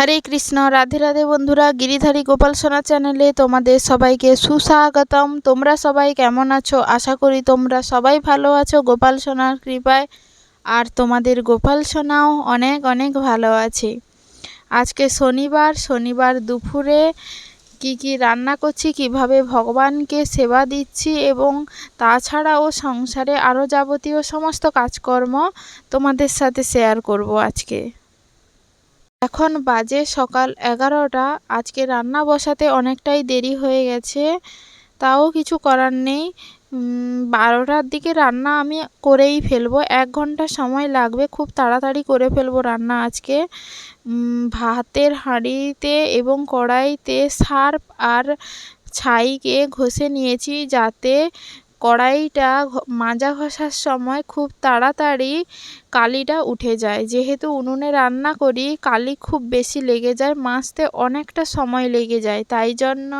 হরে কৃষ্ণ, রাধে রাধে বন্ধুরা, গিরিধারী গোপাল সোনা চ্যানেলে তোমাদের সবাইকে সুস্বাগতম। তোমরা সবাই কেমন আছো? আশা করি তোমরা সবাই ভালো আছো। গোপাল সোনার কৃপায় আর তোমাদের গোপাল সোনাও অনেক অনেক ভালো আছে। আজকে শনিবার শনিবার দুপুরে কি কি রান্না করছি, কীভাবে ভগবানকে সেবা দিচ্ছি এবং তাছাড়াও সংসারে আরও যাবতীয় সমস্ত কাজকর্ম তোমাদের সাথে শেয়ার করব আজকে। এখন বাজে সকাল এগারোটা। আজকে রান্না বসাতে অনেকটাই দেরি হয়ে গেছে। তাও কিছু করার নেই। বারোটার দিকে রান্না আমি করেই ফেলব। এক ঘণ্টা সময় লাগবে, খুব তাড়াতাড়ি করে ফেলব রান্না আজকে। ভাতের হাঁড়িতে এবং কড়াইতে সার্ফ আর ছাইকে ঘষে নিয়েছি যাতে কড়াইটা মাজা ঘষার সময় খুব তাড়াতাড়ি কালিটা উঠে যায়। যেহেতু উনুনে রান্না করি, কালি খুব বেশি লেগে যায়, মাজতে অনেকটা সময় লেগে যায়। তাই জন্য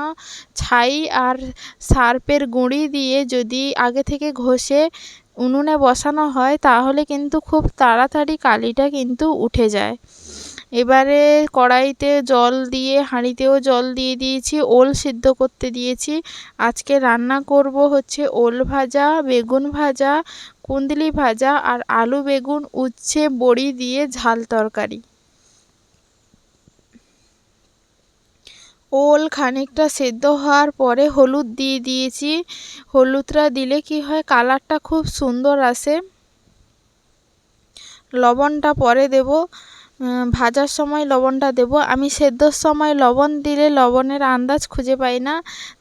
ছাই আর সার্পের গুঁড়ি দিয়ে যদি আগে থেকে ঘষে উনুনে বসানো হয়, তাহলে কিন্তু খুব তাড়াতাড়ি কালিটা কিন্তু উঠে যায়। এবারে কড়াইতে জল দিয়ে, হাঁড়িতেও জল দিয়ে দিয়েছি, ওল সিদ্ধ করতে দিয়েছি। আজকে রান্না করব হচ্ছে ওল ভাজা, বেগুন ভাজা কুন্দলি ভাজা আর আলু, বেগুন, উচ্ছে, বড়ি দিয়ে ঝাল তরকারি। ওল খানিকটা সেদ্ধ হওয়ার পরে হলুদ দিয়ে দিয়েছি। হলুদটা দিলে কি হয়, কালারটা খুব সুন্দর আসে। লবণটা পরে দেব। ভাজার সময় লবণটা দেব। আমি সেদ্ধর সময় লবণ দিলে লবণের আন্দাজ খুঁজে পাই না।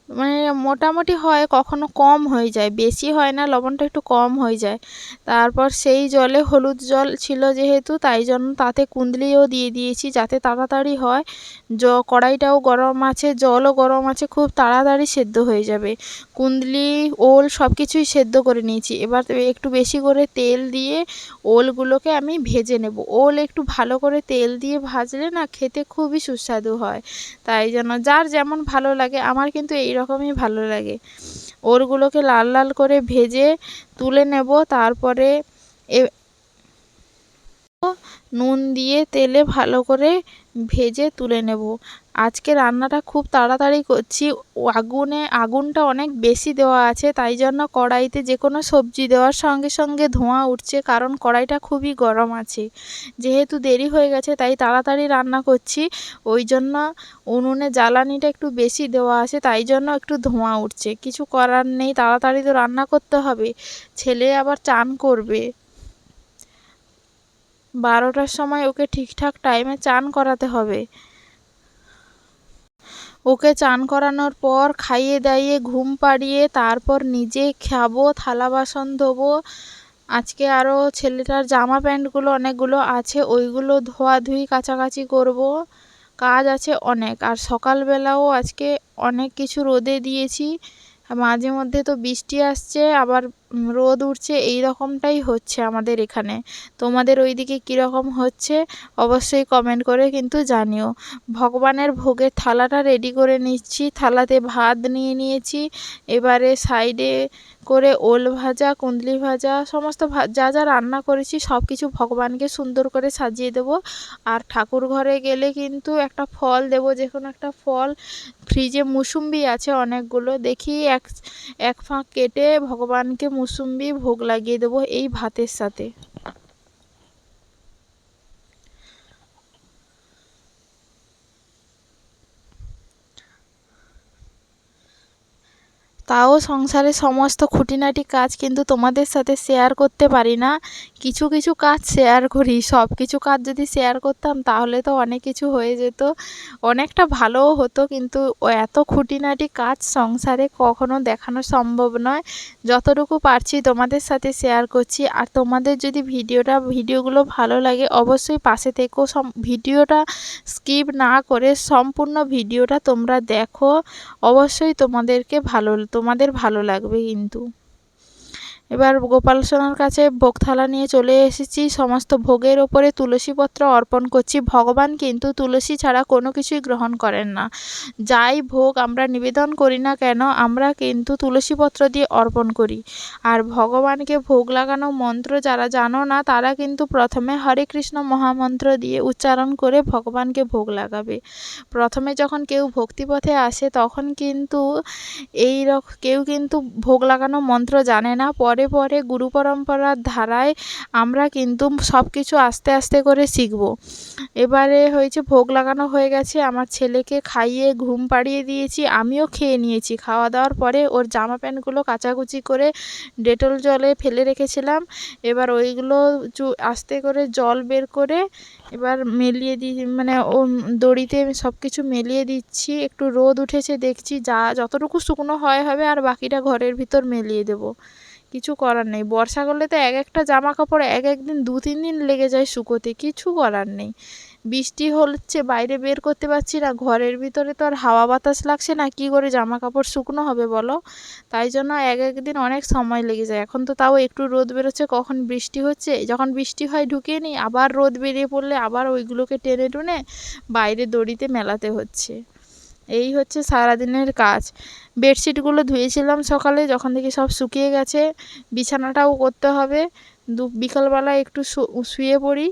মানে মোটামুটি হয়, কখনো কম হয়ে যায়। বেশি হয় না, লবণটা একটু কম হয়ে যায়। তারপর সেই জলে হলুদ জল ছিল যেহেতু, তাই জন্য তাতে কুঁদলিও দিয়ে দিয়েছি যাতে তাড়াতাড়ি হয়। জ, কড়াইটাও গরম আছে, জলও গরম আছে, খুব তাড়াতাড়ি সেদ্ধ হয়ে যাবে। কুঁদলি, ওল সব কিছুই সেদ্ধ করে নিয়েছি। এবার একটু বেশি করে তেল দিয়ে ওলগুলোকে আমি ভেজে নেব। ওল একটু ভালো করে তেল দিয়ে ভাজলে না খেতে খুবই সুস্বাদু হয়। তাই জন্য যার যেমন ভালো লাগে, আমার কিন্তু এই রকমই ভালো লাগে। ওরগুলোকে লাল লাল করে ভেজে তুলে নেব, তারপরে নুন দিয়ে তেলে ভালো করে ভেজে তুলে নেব। আজকে রান্নাটা খুব তাড়াতাড়ি করছি। আগুনে, আগুনটা অনেক বেশি দেওয়া আছে, তাই জন্য কড়াইতে যে কোনো সবজি দেওয়ার সঙ্গে সঙ্গে ধোঁয়া উঠছে, কারণ কড়াইটা খুবই গরম আছে। যেহেতু দেরি হয়ে গেছে, তাই তাড়াতাড়ি রান্না করছি। ওই জন্য উনুনে জ্বালানিটা একটু বেশি দেওয়া আছে, তাই জন্য একটু ধোঁয়া উঠছে। কিছু করার নেই, তাড়াতাড়ি তো রান্না করতে হবে। ছেলে আবার চান করবে। বারোটার সময় ওকে ঠিকঠাক টাইমে চান করাতে হবে। ওকে চান করানোর পর খাইয়ে দাইয়ে ঘুম পাড়িয়ে তারপর নিজে খাব, থালা বাসন ধোবো। আজকে আরও ছেলেটার জামা প্যান্টগুলো অনেকগুলো আছে, ওইগুলো ধোয়াধুয়ি কাছাকাছি করব। কাজ আছে অনেক, আর সকালবেলাও আজকে অনেক কিছু রোদে দিয়েছি। মাঝে মধ্যে তো বৃষ্টি আসছে, আবার রোদ উঠছে, এই রকমটাই হচ্ছে আমাদের এখানে। তোমাদের ওই ওইদিকে কীরকম হচ্ছে অবশ্যই কমেন্ট করে কিন্তু জানিও। ভগবানের ভোগের থালাটা রেডি করে নিচ্ছি, থালাতে ভাত নিয়ে নিয়েছি, এবারে সাইডে করে ওল ভাজা কুন্দলি ভাজা, সমস্ত যা যা রান্না করেছি সব কিছু ভগবানকে সুন্দর করে সাজিয়ে দেব। আর ঠাকুর ঘরে গেলে কিন্তু একটা ফল দেব, যে কোনো একটা ফল। ফ্রিজে মুসুম্বি আছে অনেকগুলো, দেখি এক এক ফাঁক কেটে ভগবানকে মুসুম্বি ভোগ লাগিয়ে দেবো এই ভাতের সাথে। তাও সংসারে সমস্ত খুঁটিনাটি কাজ কিন্তু তোমাদের সাথে শেয়ার করতে পারি না। কিছু কিছু কাজ শেয়ার করি। সব কিছু কাজ যদি শেয়ার করতাম, তাহলে তো অনেক কিছু হয়ে যেত। অনেকটা ভালোও হতো, কিন্তু এত খুঁটিনাটি কাজ সংসারে কখনো দেখানো সম্ভব নয়। যতটুকু পারছি তোমাদের সাথে শেয়ার করছি। আর তোমাদের যদি ভিডিওটা, ভিডিওগুলো ভালো লাগে, অবশ্যই পাশে থেকেও ভিডিওটা স্কিপ না করে সম্পূর্ণ ভিডিওটা তোমরা দেখো। অবশ্যই তোমাদেরকে ভালো তোমাদের ভালো লাগবে কিন্তু। এবার গোপাল সোনার কাছে ভোগ থালা নিয়ে চলে এসেছি। সমস্ত ভোগের ওপরে তুলসীপত্র অর্পণ করছি। ভগবান কিন্তু তুলসী ছাড়া কোনো কিছুই গ্রহণ করেন না। যাই ভোগ আমরা নিবেদন করি না কেন, আমরা কিন্তু তুলসীপত্র দিয়ে অর্পণ করি। আর ভগবানকে ভোগ লাগানো মন্ত্র যারা জানো না, তারা কিন্তু প্রথমে হরে কৃষ্ণ মহামন্ত্র দিয়ে উচ্চারণ করে ভগবানকে ভোগ লাগাবে। প্রথমে যখন কেউ ভক্তিপথে আসে, তখন কিন্তু এই কেউ কিন্তু ভোগ লাগানো মন্ত্র জানে না। পরে পরে পরে গুরু পরম্পরার ধারায় আমরা কিন্তু সব কিছু আস্তে আস্তে করে শিখব। এবারে হয়েছে ভোগ লাগানো হয়ে গেছে, আমার ছেলেকে খাইয়ে ঘুম পাড়িয়ে দিয়েছি, আমিও খেয়ে নিয়েছি। খাওয়া দাওয়ার পরে ওর জামা প্যান্টগুলো কাচাকুচি করে ডেটল জলে ফেলে রেখেছিলাম। এবার ওইগুলো আস্তে করে জল বের করে এবার মেলিয়ে দিই মানে ও, দড়িতে সব কিছু মেলিয়ে দিচ্ছি। একটু রোদ উঠেছে, দেখছি যা, যতটুকু শুকনো হয় হবে আর বাকিটা ঘরের ভিতর মেলিয়ে দেবো। কিছু করার নেই। বর্ষাকালে তো এক একটা জামা কাপড় এক এক দিন দু, তিন দিন লেগে যায় শুকোতে, কিছু করার নেই। বৃষ্টি হচ্ছে, বাইরে বের করতে পারছি না, ঘরের ভিতরে তো আর হাওয়া বাতাস লাগছে না, কি করে জামা কাপড় শুকনো হবে বলো? তাই জন্য এক এক দিন অনেক সময় লেগে যায়। এখন তো তাও একটু রোদ বেরোচ্ছে, কখন বৃষ্টি হচ্ছে? যখন বৃষ্টি হয় ঢুকিয়ে নিই আবার রোদ বেরিয়ে পড়লে আবার ওইগুলোকে টেনে টুনে বাইরে দড়িতে মেলাতে হচ্ছে। এই হচ্ছে সারাদিনের কাজ। বেডশিটগুলো ধুয়েছিলাম সকালে, যখন থেকে সব শুকিয়ে গেছে, বিছানাটাও করতে হবে। দু, বিকালবেলা একটু শুয়ে পড়ি।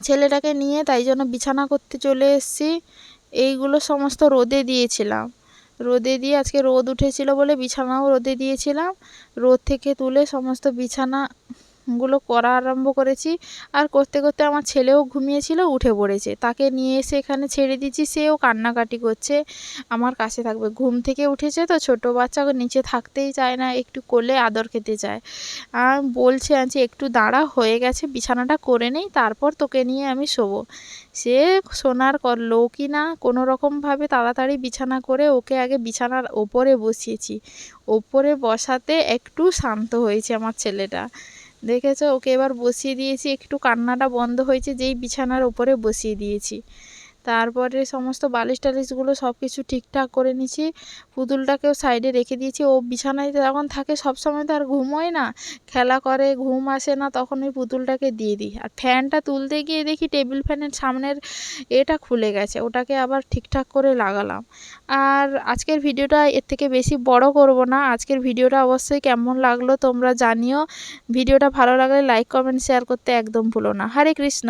ছেলেটাকে নিয়ে তাই জন্য বিছানা করতে চলে এসেছি। এইগুলো সমস্ত রোদে দিয়েছিলাম। রোদে দিয়ে আজকে রোদ উঠেছিল বলে বিছানাও রোদে দিয়েছিলাম। রোদ থেকে তুলে সমস্ত বিছানা গুলো করা আরম্ভ করেছি। আর করতে করতে আমার ছেলেও ঘুমিয়েছিল, উঠে পড়েছে। তাকে নিয়ে এসে এখানে ছেড়ে দিচ্ছি সেও কান্নাকাটি করছে। আমার কাছে থাকবে। ঘুম থেকে উঠেছে তো ছোট বাচ্চা নিচে থাকতেই চায় না, একটু কোলে আদর খেতে চায়। আর বলছে আছি একটু দাঁড়া, হয়ে গেছে, বিছানাটা করে নেই, তারপর তোকে নিয়ে আমি শোবো। সে শোনার করল কি না? কোনো রকমভাবে তাড়াতাড়ি বিছানা করে ওকে আগে বিছানার ওপরে বসিয়েছি। ওপরে বসাতে একটু শান্ত হয়েছে আমার ছেলেটা। দেখেছ? ওকে এবার বসিয়ে দিয়েছি। একটু কান্নাটা বন্ধ হয়েছে যেই বিছানার ওপরে বসিয়ে দিয়েছি। তারপরে সমস্ত বালিশ টালিশগুলো সব কিছু ঠিকঠাক করে নিয়েছি। পুতুলটাকেও সাইডে রেখে দিয়েছি। ও বিছানায় যখন থাকে সব সময় তো আর ঘুমোয় না। খেলা করে, ঘুম আসে না, তখন ওই পুতুলটাকে দিয়ে দিই। আর ফ্যানটা তুলতে গিয়ে দেখি টেবিল ফ্যানের সামনের এটা খুলে গেছে। ওটাকে আবার ঠিকঠাক করে লাগালাম। আর আজকের ভিডিওটা এর থেকে বেশি বড় করব না। আজকের ভিডিওটা অবশ্যই কেমন লাগল তোমরা জানিও। ভিডিওটা ভালো লাগলে লাইক কমেন্ট শেয়ার করতে একদম ভুলো না। হরে কৃষ্ণ!